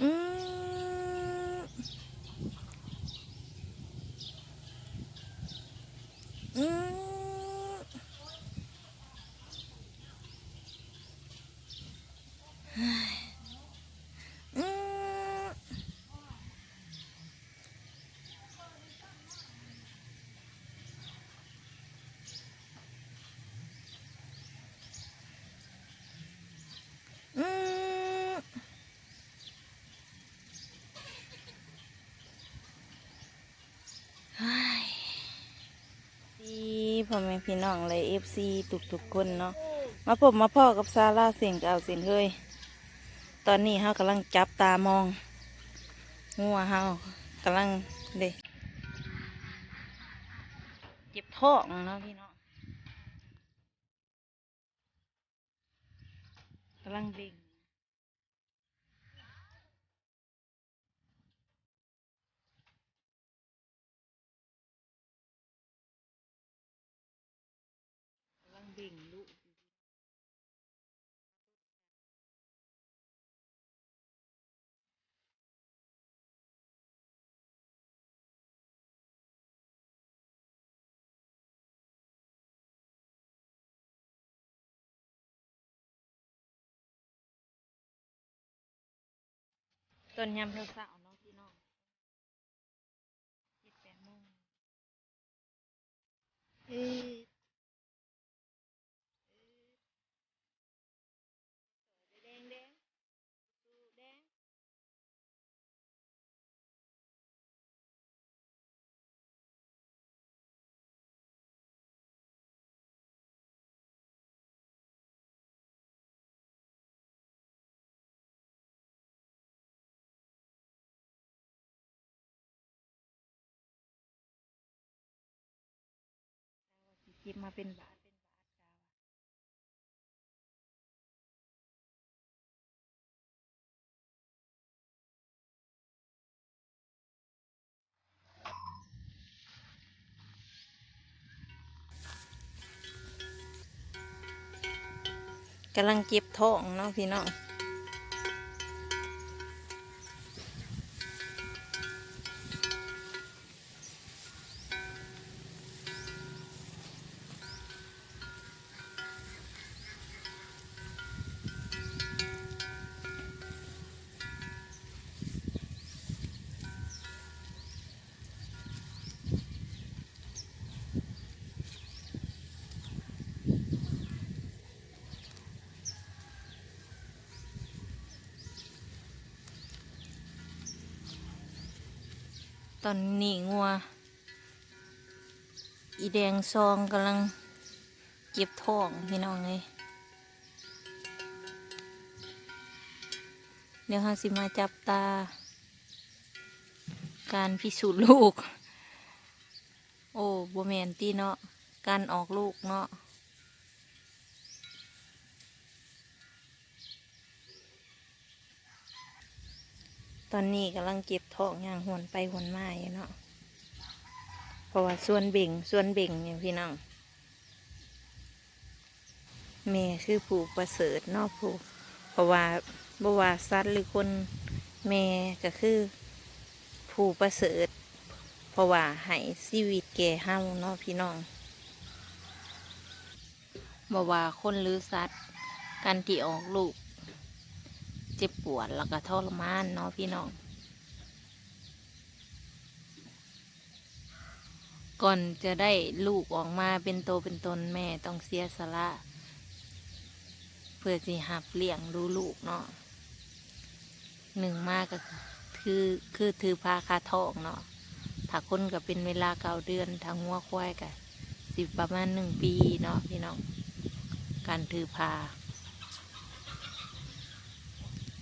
อืมอืมเฮ้ยอืมอืม ดี พ่อแม่พี่น้องเลยเอฟซีทุกทุกๆคนเนาะมาพบมาพ่อกับซาร่าเสียงเก่าเสียงเฮยตอนนี้เฮากำลังจับตามองงัวเฮากำลังเด็เจ็บท้องเนาะพี่น้องกำลังเบ่งิ่งลูกตอนยามเช้าๆเนาะ หยิบมาเป็นบาทเป็นบาทกาวกำลังเก็บท้องเนาะพี่น้อง ตอนนี้งัว อีแดงซองกำลังเก็บท้องพี่น้องเลยเดี๋ยวเราสิมาจับตา การพิสูจน์ลูก โอ้บแมนตีเนาะ การออกลูกเนาะ ตอนนี้กำลังเก็บทองอย่างหวนไปหวนมาอยู่เนาะเพราะว่าส่วนเบ่งส่วนเบ่งเนี่ยพี่น้องแม่คือผู้ประเสริฐนาะผู้เพราะว่าบว่าสัตว์หรือคนแม่ก็คือผู้ประเสริฐ เพราะว่าให้ชีวิตแก่เฮาเนาะพี่น้องบว่าคนหรือสัตว์การที่ออกลูก จ็บปวดแล้วก็ทรมานเนาะพี่น้อง ก่อนจะได้ลูกออกมาเป็นโตเป็นตนแม่ต้องเสียสละเพื่อสิหับเลี้ยงดูลูกเนาะหนึ่งมากก็คือคือถือพาคาทองเนาะถ้าคนก็เป็นเวลาเก้าเดือนทางหัวควายก็สิประมาณหนึ่งปีเนาะพี่น้องการถือพา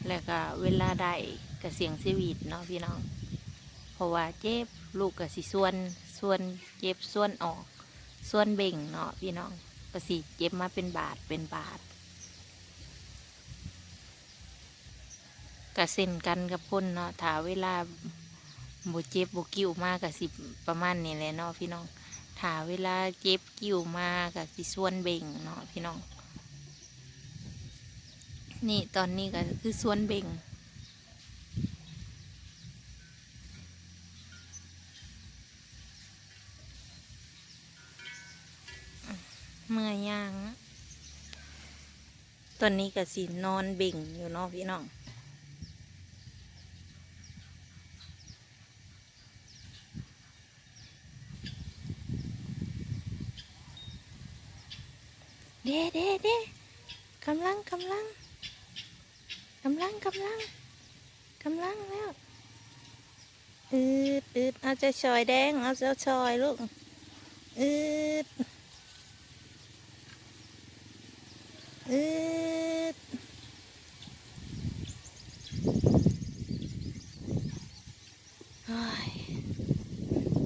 แล้วก็เวลาได้ก็เสียงชีวิตเนาะพี่น้อง เพราะว่าเจ็บลูกก็สิส่วนส่วนเจ็บส่วนออก ส่วนเบ่งเนาะพี่น้องก็สิเจ็บมาเป็นบาทเป็นบาทก็เส้นกันกับพ่นเนาะถ้าเวลาบเจ็บบกิ้วมากก็สิประมาณนี้แหละเนาะพี่น้องถ้าเวลาเจ็บกิ้วมากก็สิส่วนเบ่งเนาะพี่น้อง นี่ตอนนี้ก็คือสวนเบ่งเมื่อย่างตอนนี้ก็สีนอนเบ่งอยู่นอกพี่น้องเด้เด้เด้กำลังกำลัง กำลังกำลังกำลังแล้วอืดอืดเอาใจชอยแดง เอาจะชอยลูกอืดอืดโอ้ย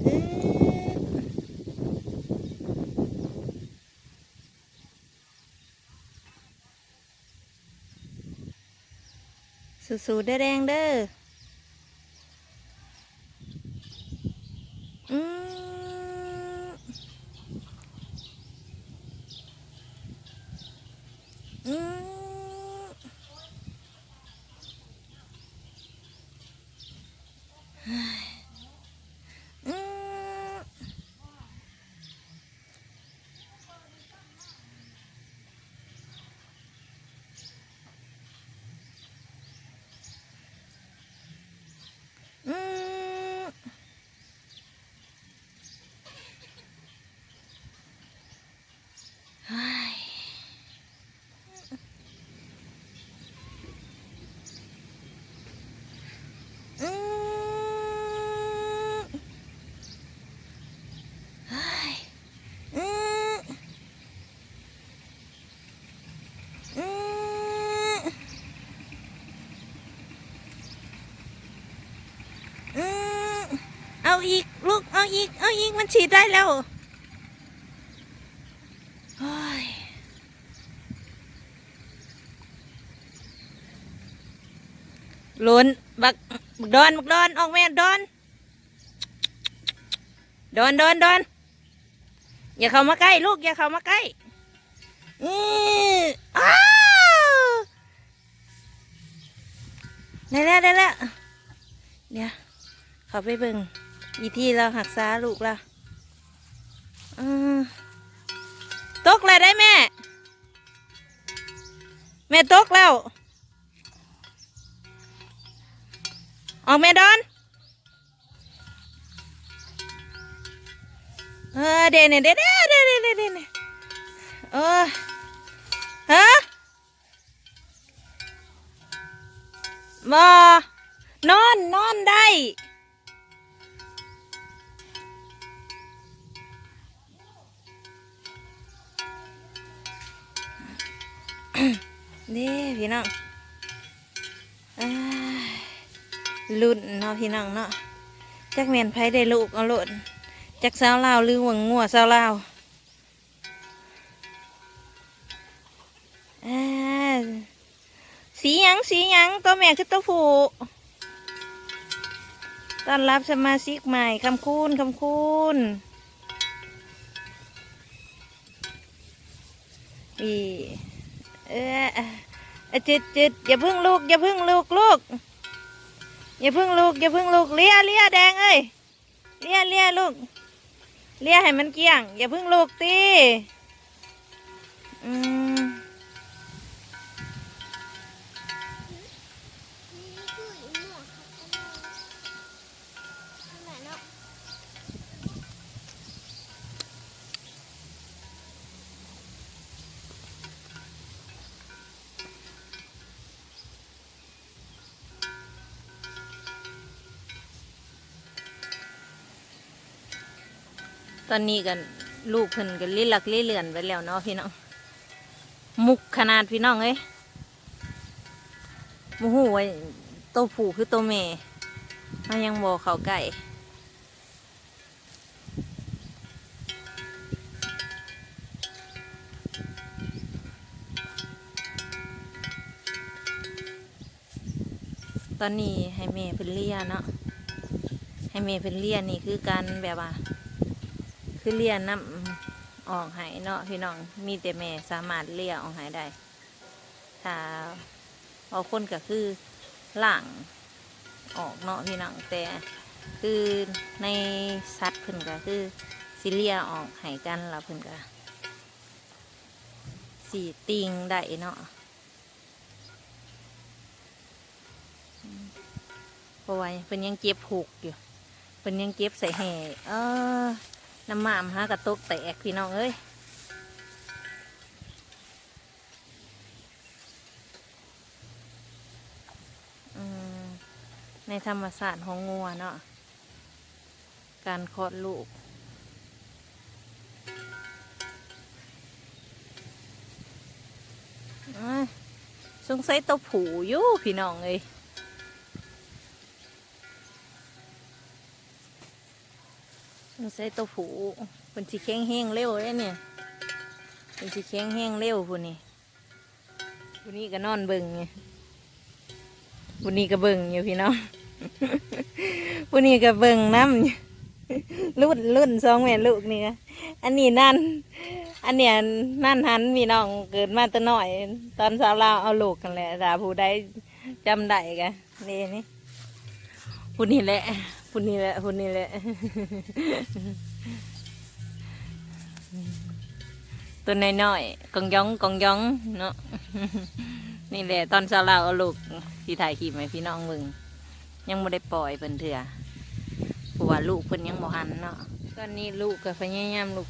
อืด สู้ๆเด้อแดงเด้ออืมอืมเฮ้ยอืม อืมเฮ้ยอืมเฮ้ยอืมอืมอืมเอีก ลูกเอาอีก เอาอีก มันฉีดได้แล้วลุ้นบักบักดอนบักดอนออกแม่ดอนดอนดอนดอนอย่าเข้ามาใกล้ลูกอย่าเข้ามาใกล้อืออ้าวได้แล้วได้แล้วเดี๋ยวเขาไปเบิ่ง อีที่เราหักษาลูกเราอืมตกเลยได้แม่ แม่ตกแล้ว ออกแม่ดอน เออเดนเดนเดนเดนเดนเดนเดนเออฮะบอนอน นอนได้ นี่พี่น้องอ้ายรุ่นเนาะพี่น้องเนาะจักแมนไผได้ลูกเอาโลดจักสาวลาวหรือหวังงัวสาวลาวอ่าสีหยังสีหยังตัวแม่คือตัวผู้ต้อนรับสมาชิกใหม่คำคูณคำคูณอี เออจิตจิตอย่าพึ่งลูกอย่าพึ่งลูกลูกอย่าพึ่งลูกอย่าพึ่งลูกเลียเลียแดงเอ้ยเลียเลียลูกเลียให้มันเกลี้ยง อย่าพึ่งลูกตีอืม ตอนนี้กันลูกเพิ่นกันลิ้นหลักลิ้นเลื่อนไปแล้วเนาะพี่น้อง มุกขนาดพี่น้องเอ้ยโมหูไว้ตัวผู้คือตัวแม่มันยังบอเขาไก่ตอนนี้ให้แม่เพิ่นเลียเนาะให้แม่เพิ่นเลียนี่คือการแบบว่า คือเลียน้ำออกหายเนาะพี่น้องมีแต่แม่สามารถเลี้ยออกหายได้ถ้าเอาคนก็คือหล่างออกเนาะพี่น้องแต่คือในสัตว์เพิ่นก็คือสิเลียออกหายกันแล้วเพิ่นก็สีติงได้เนาะเพราะว่าเป็นยังเจ็บผูกอยู่เป็นยังเจ็บใส่แห่เออ น้ำหมามฮะกระตุกแตกพี่น้องเอ้ยในธรรมศาสตร์ของงัวเนาะการคลอดลูก สงสัยตัวผูอยู่พี่น้องเอ้ย สงสัยตัวผูเป็นสีแข็งแห้งเร็วเลยเนี่ยเป็นสีแข็งแห้งเร็วพูนี่พูนี่ก็นอนเบิ่งไงพูนี่ก็เบิ่งอยู่พี่น้องพูนี่ก็เบิ่งน้ำรุ่นรุ่นสองแม่ลูกนี่อันนี้นั่น อันเนี้ยนั่นหันมีน้องเกิดมาแต่น้อย ตอนสาวลาเอาลูกกันแหละแต่ผู้ใดจำได้กันนี่นี่ผู้นี้แหละ ผู้นี้แหละผู้นี้แหละตัวน้อยๆกองยองกองยองเนาะนี่แหละตอนสาวลาเอาลูกที่ถ่ายคลิปให้พี่น้องมึง ยังไม่ได้ปล่อยเพิ่นเถื่อเพราะว่าลูกเพิ่นยังบ่หันเนาะตอนนี้ลูกก็พยายามลูก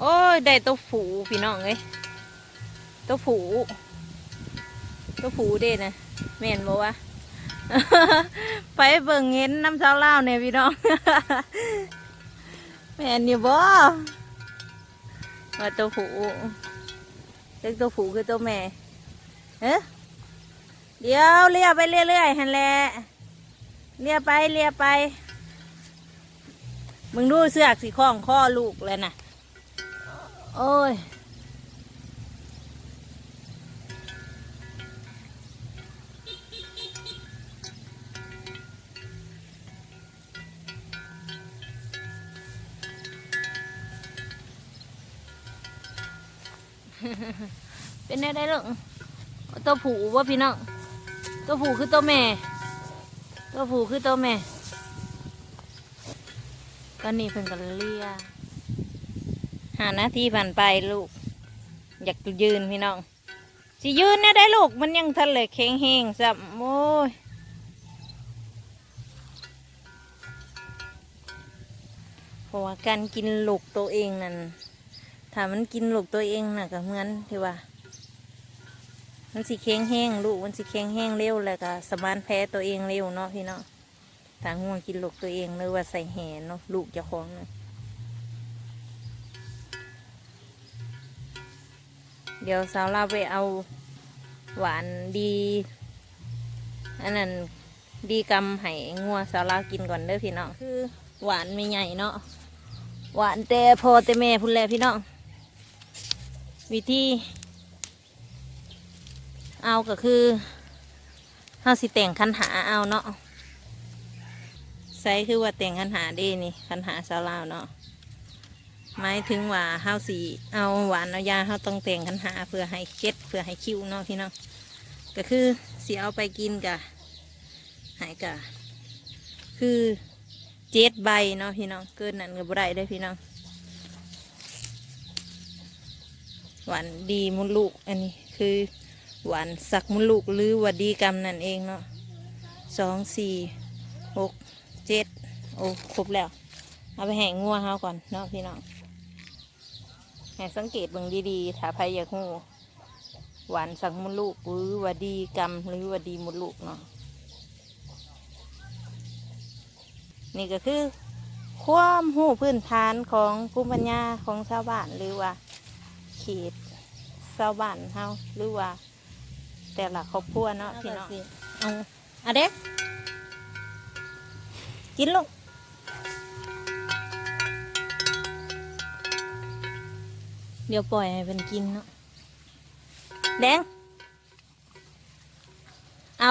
โอ้ยได้ตัวผูพี่น้องเอ้ยตัวผูตัวผูเด้นะแม่นบอกว่า ไปเบิ่งเห็นน้ำเช้าเล่าวเนี่ยพี่น้อง แม่นอยู่บ่ว่าตัวผูเล็กตัวผูคือตัวแม่เอ๊ะเดี๋ยวเลียไปเรื่อยๆหันแหละเลียไปเลียไปมึงดูเสือกสีข้องข้อลูกเลยนะโอ้ย เป็นไงได้ลูกตัวผูว่าพี่น้องตัวผูคือตัวแม่ ตัวผูคือตัวแม่ตอนนี้เพิ่นกันเลียหานาทีผ่านไปลูก อยากยืนพี่น้องสิยืนเนี่ยได้ลูกมันยังทันเลแข็งแห้งสับโอ้ยเพราะว่าการกินลูกตัวเองนั่น ถ้ามันกินลูกตัวเองน่ะก็เหมือนที่ว่า มันสิแข็งแห้งลูกมันสิแข็งแห้งเร็วแล้วก็สมานแพ้ตัวเองเร็วเนาะพี่เนาะถ้าง่วงกินลูกตัวเองหรือว่าใส่แหนเนาะลูกจะคล้องเนะเดี๋ยวสาวเราไปเอาหวานดีอันนั้นดีกำไห้งัวสาวเรากินก่อนเด้อพี่น้องคือ หวานไม่ใหญ่เนาะหวานแต่พอแต่แม่พุ่นแลพี่น้อง วิธีเอาก็คือเฮาสิแต่งคันหาเอาเนาะใส่คือว่าแต่งคันหาดีนี่คันหาสาวลาวเนาะหมายถึงว่าเฮาสีเอาหวานเอายาเฮาต้องแต่งคันหาเพื่อให้เก็ดเพื่อให้คิ้วเนาะพี่น้องก็คือเสียเอาไปกินกะหายกะคือเจ็ดใบเนาะพี่น้องเกินนั้นก็บ่ได้เด้พี่น้อง หวานดีมุดลูก อันนี้คือหวานสักมุดลูกหรือว่าดีกรรมนั่นเองเนาะสองสี่หกเจ็ดโอ้ครบแล้ว เอาไปแห่งัวเฮาก่อนเนาะพี่น้องให้สังเกตเบิ่งดีๆถ้าใครอยากหูหวานสังมดลูกหรือว่าดีกรรมหรือว่าดีมดลูกเนาะนี่ก็คือความหูพื้นฐานของภูมิปัญญาของชาวบ้านหรือว่า ขตชาวบ้านเฮาหรือว่า แต่ละครอบครัวเนาะพี่น้องเอาอะเด็กกินลูกเดี๋ยวปล่อยให้เป็นกินเนาะแดง เอา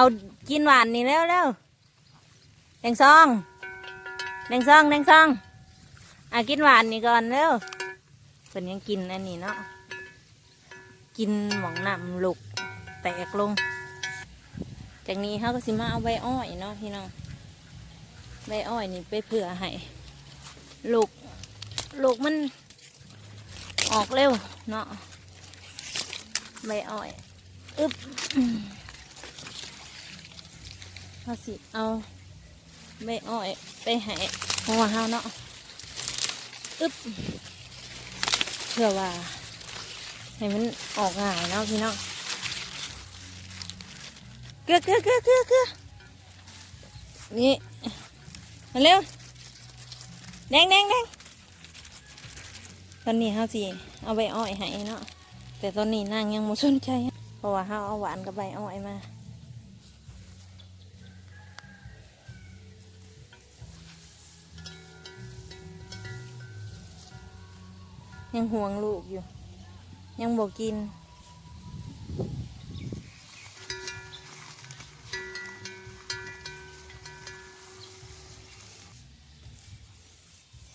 กินหวานนี่แล้วแล้วแดงซองแดงซองแดงซองอะกินหวานนี่ก่อนเร็วเป็นยังกินอันนี้เนาะ กินหมองน้ำลุกแตกลง จากนี้เขาก็สิมาเอาใบอ้อยเนาะพี่น้องใบอ้อยนี่ไปเผื่อให้ลูกลูกมันออกเร็วเนาะใบอ้อยอึบเอาสิเอาใบอ้อยไปให้หัวเฮาเนาะอึบเพื่อว่า ให้มันออกง่ายเนาะพี่น้องเกลือเกลือเกลือเกลือเกลือนี่มาเร็วแดงแดงแดงตอนนี้เฮาสิเอาใบอ้อยให้เนาะแต่ตอนนี้นางยังไม่สนใจเพราะว่าเฮาเอาหวานกับใบอ้อยมายังห่วงลูกอยู่ ยังบอกกิน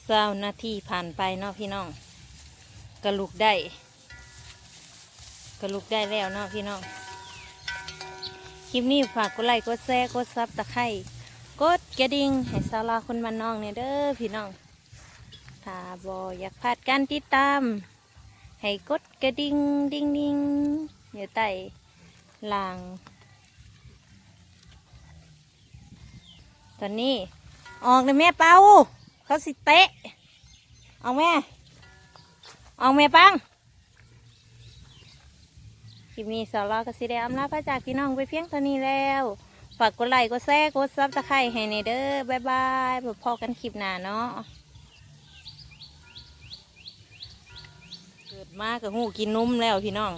เศร้านาทีผ่านไปเนาะพี่น้อง กระลุกได้ กระลุกได้แล้วเนาะพี่น้อง คลิปนี้ฝากกดไลค์ กดแชร์ กดซับตะไคร่กดกระดิ่งให้สาลาคนบ้านน้องเนี่ยเด้อพี่น้องถ้าบออยากพลาดการติดตาม ให้กด กระดิ่งดิ่งดิ่งอยู่ใต้ล่าง ตอนนี้ ออกเลยแม่เป้าเขาสิเตะเอาแม่เอาแม่ปังคลิปนี้สาวเราก็สิได้อำลาพระจากพี่น้องไปเพียงเท่านี้แล้ว ฝากกดไลค์กดแชร์กดซับตะไคร่ให้ในเด้อบ๊ายบายพบกันคลิปหน้าเนาะ เกิด มากับหูกินนมแล้วพี่น้อง